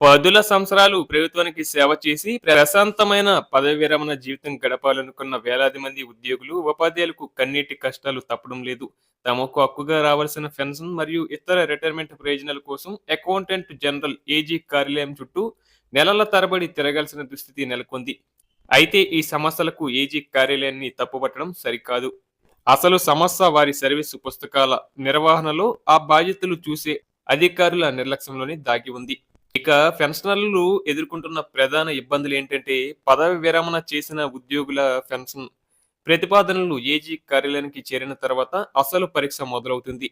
పదుల సంవత్సరాలు ప్రభుత్వానికి సేవ చేసి ప్రశాంతమైన పదవి విరమణ జీవితం గడపాలనుకున్న వేలాది మంది ఉద్యోగులు ఉపాధ్యాయులకు కన్నీటి కష్టాలు తప్పడం లేదు. తమకు హక్కుగా రావాల్సిన పెన్షన్ మరియు ఇతర రిటైర్మెంట్ ప్రయోజనాల కోసం అకౌంటెంట్ జనరల్ ఏజీ కార్యాలయం చుట్టూ నెలల తరబడి తిరగాల్సిన దుస్థితి నెలకొంది. అయితే ఈ సమస్యలకు ఏజీ కార్యాలయాన్ని తప్పుపట్టడం సరికాదు. అసలు సమస్య వారి సర్వీసు పుస్తకాల నిర్వహణలో ఆ బాధ్యతలు చూసే అధికారుల నిర్లక్ష్యంలోనే దాగి ఉంది. ఇక పెన్షనర్లు ఎదుర్కొంటున్న ప్రధాన ఇబ్బందులు ఏంటంటే పదవి విరమణ చేసిన ఉద్యోగుల పెన్షన్ ప్రతిపాదనలు ఏజీ కార్యాలయానికి చేరిన తర్వాత అసలు పరీక్ష మొదలవుతుంది.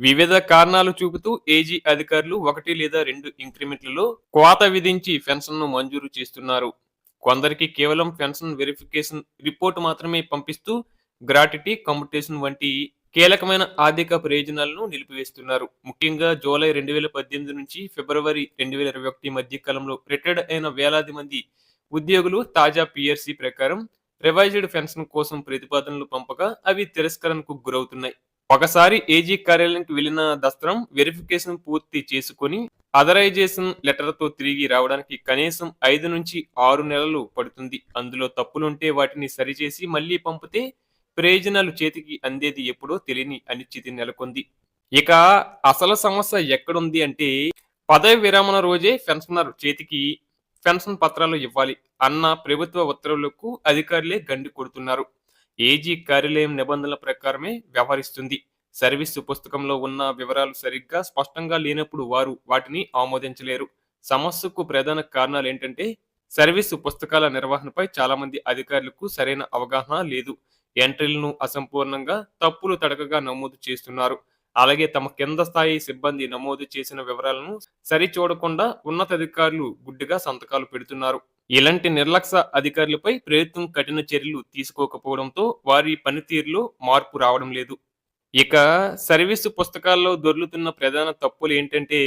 వివిధ కారణాలు చూపుతూ ఏజీ అధికారులు ఒకటి లేదా రెండు ఇంక్రిమెంట్లలో కోత విధించి పెన్షన్ను మంజూరు చేస్తున్నారు. కొందరికి కేవలం పెన్షన్ వెరిఫికేషన్ రిపోర్ట్ మాత్రమే పంపిస్తూ గ్రాటిటీ కంపిటేషన్ వంటి కీలకమైన ఆర్థిక ప్రయోజనాలను నిలిపివేస్తున్నారు. ముఖ్యంగా జూలై రెండు వేల పద్దెనిమిది నుంచి ఫిబ్రవరి రెండు వేల ఇరవై ఒకటి మధ్య కాలంలో రిటైర్డ్ అయిన వేలాది మంది ఉద్యోగులు తాజా పిఆర్సీ ప్రకారం రివైజ్డ్ పెన్షన్ కోసం ప్రతిపాదనలు పంపగా అవి తిరస్కరణకు గురవుతున్నాయి. ఒకసారి ఏజీ కార్యాలయానికి వెళ్ళిన దస్త్రం వెరిఫికేషన్ పూర్తి చేసుకొని అథరైజేషన్ లెటర్తో తిరిగి రావడానికి కనీసం ఐదు నుంచి ఆరు నెలలు పడుతుంది. అందులో తప్పులుంటే వాటిని సరిచేసి మళ్ళీ పంపితే ప్రయోజనాలు చేతికి అందేది ఎప్పుడో తెలియని అనిశ్చితి నెలకొంది. ఇక అసలు సమస్య ఎక్కడుంది అంటే పదవి విరమణ రోజే పెన్షనర్ చేతికి పెన్షన్ పత్రాలు ఇవ్వాలి. అన్న ప్రభుత్వ ఉత్తర్వులకు అధికారులే గండి కొడుతున్నారు. ఏజీ కార్యాలయం నిబంధనల ప్రకారమే వ్యవహరిస్తుంది. సర్వీసు పుస్తకంలో ఉన్న వివరాలు సరిగ్గా స్పష్టంగా లేనప్పుడు వారు వాటిని ఆమోదించలేరు. సమస్యకు ప్రధాన కారణాలు ఏంటంటే సర్వీసు పుస్తకాల నిర్వహణపై చాలామంది అధికారులకు సరైన అవగాహన లేదు. ఎంట్రీలను అసంపూర్ణంగా తప్పులు తడకగా నమోదు చేస్తున్నారు. అలాగే తమ కింద స్థాయి సిబ్బంది నమోదు చేసిన వివరాలను సరిచూడకుండా ఉన్నతాధికారులు గుడ్డిగా సంతకాలు పెడుతున్నారు. ఇలాంటి నిర్లక్ష్య అధికారులపై ప్రభుత్వం కఠిన చర్యలు తీసుకోకపోవడంతో వారి పనితీరులో మార్పు రావడం లేదు. ఇక సర్వీసు పుస్తకాల్లో దొర్లుతున్న ప్రధాన తప్పులు ఏంటంటే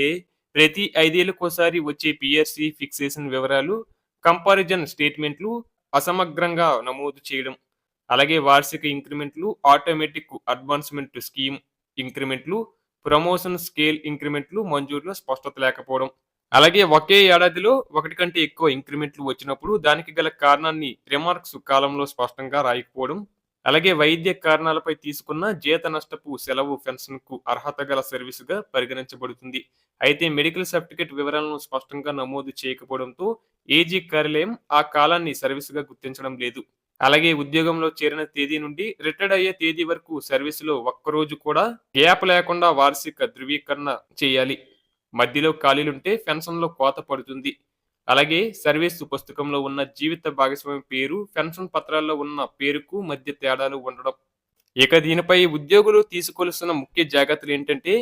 ప్రతి ఐదేళ్ళకోసారి వచ్చే పిఎస్సి ఫిక్సేషన్ వివరాలు కంపారిజన్ స్టేట్మెంట్లు అసమగ్రంగా నమోదు చేయడం. అలాగే వార్షిక ఇంక్రిమెంట్లు ఆటోమేటిక్ అడ్వాన్స్మెంట్ స్కీమ్ ఇంక్రిమెంట్లు ప్రమోషన్ స్కేల్ ఇంక్రిమెంట్లు మంజూరులో స్పష్టత లేకపోవడం. అలాగే ఒకే ఏడాదిలో ఒకటి కంటే ఎక్కువ ఇంక్రిమెంట్లు వచ్చినప్పుడు దానికి గల కారణాన్ని రిమార్క్స్ కాలంలో స్పష్టంగా రాయకపోవడం. అలాగే వైద్య కారణాలపై తీసుకున్న జీత నష్టపు సెలవు పెన్షన్కు అర్హత గల సర్వీసుగా పరిగణించబడుతుంది. అయితే మెడికల్ సర్టిఫికేట్ వివరాలను స్పష్టంగా నమోదు చేయకపోవడంతో ఏజీ కార్యాలయం ఆ కాలాన్ని సర్వీసుగా గుర్తించడం లేదు. అలాగే ఉద్యోగంలో చేరిన తేదీ నుండి రిటైర్డ్ అయ్యే తేదీ వరకు సర్వీసులో ఒక్కరోజు కూడా గ్యాప్ లేకుండా వార్షిక ధృవీకరణ చేయాలి. మధ్యలో ఖాళీలుంటే పెన్షన్లో కోత పడుతుంది. అలాగే సర్వీసు పుస్తకంలో ఉన్న జీవిత భాగస్వామి పేరు పెన్షన్ పత్రాల్లో ఉన్న పేరుకు మధ్య తేడాలు ఉండడం. ఇక దీనిపై ఉద్యోగులు తీసుకోవాల్సిన ముఖ్య జాగ్రత్తలు ఏంటంటే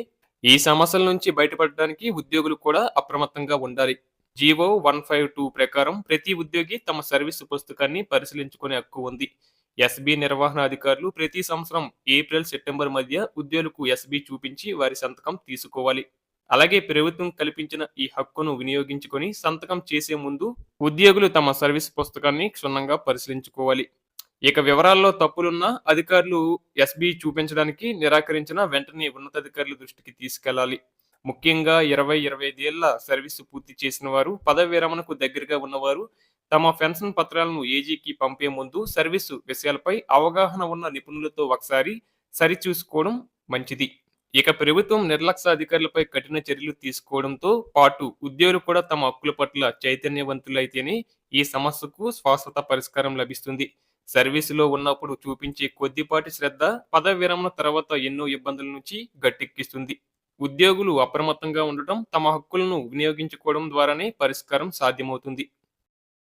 ఈ సమస్యల నుంచి బయటపడడానికి ఉద్యోగులు కూడా అప్రమత్తంగా ఉండాలి. జీవో వన్ ఫైవ్ టూ ప్రకారం ప్రతి ఉద్యోగి తమ సర్వీసు పుస్తకాన్ని పరిశీలించుకునే హక్కు ఉంది. ఎస్బీ నిర్వహణ అధికారులు ప్రతి సంవత్సరం ఏప్రిల్ సెప్టెంబర్ మధ్య ఉద్యోగులకు ఎస్బీ చూపించి వారి సంతకం తీసుకోవాలి. అలాగే ప్రభుత్వం కల్పించిన ఈ హక్కును వినియోగించుకొని సంతకం చేసే ముందు ఉద్యోగులు తమ సర్వీస్ పుస్తకాన్ని క్షుణ్ణంగా పరిశీలించుకోవాలి. ఇక వివరాల్లో తప్పులున్న అధికారులు ఎస్బీ చూపించడానికి నిరాకరించిన వెంటనే ఉన్నతాధికారుల దృష్టికి తీసుకెళ్ళాలి. ముఖ్యంగా ఇరవై ఇరవై ఐదేళ్ళ సర్వీసు పూర్తి చేసిన వారు పదవి విరమణకు దగ్గరగా ఉన్నవారు తమ పెన్షన్ పత్రాలను ఏజీకి పంపే ముందు సర్వీసు విషయాలపై అవగాహన ఉన్న నిపుణులతో ఒకసారి సరిచూసుకోవడం మంచిది. ఇక ప్రభుత్వం నిర్లక్ష్య అధికారులపై కఠిన చర్యలు తీసుకోవడంతో పాటు ఉద్యోగులు కూడా తమ హక్కుల పట్ల చైతన్యవంతులైతేనే ఈ సమస్యకు శాశ్వత పరిష్కారం లభిస్తుంది. సర్వీసులో ఉన్నప్పుడు చూపించే కొద్దిపాటి శ్రద్ధ పదవి విరమణ తర్వాత ఎన్నో ఇబ్బందుల నుంచి గట్టెక్కిస్తుంది. ఉద్యోగులు అప్రమత్తంగా ఉండటం తమ హక్కులను వినియోగించుకోవడం ద్వారానే పరిష్కారం సాధ్యమవుతుంది.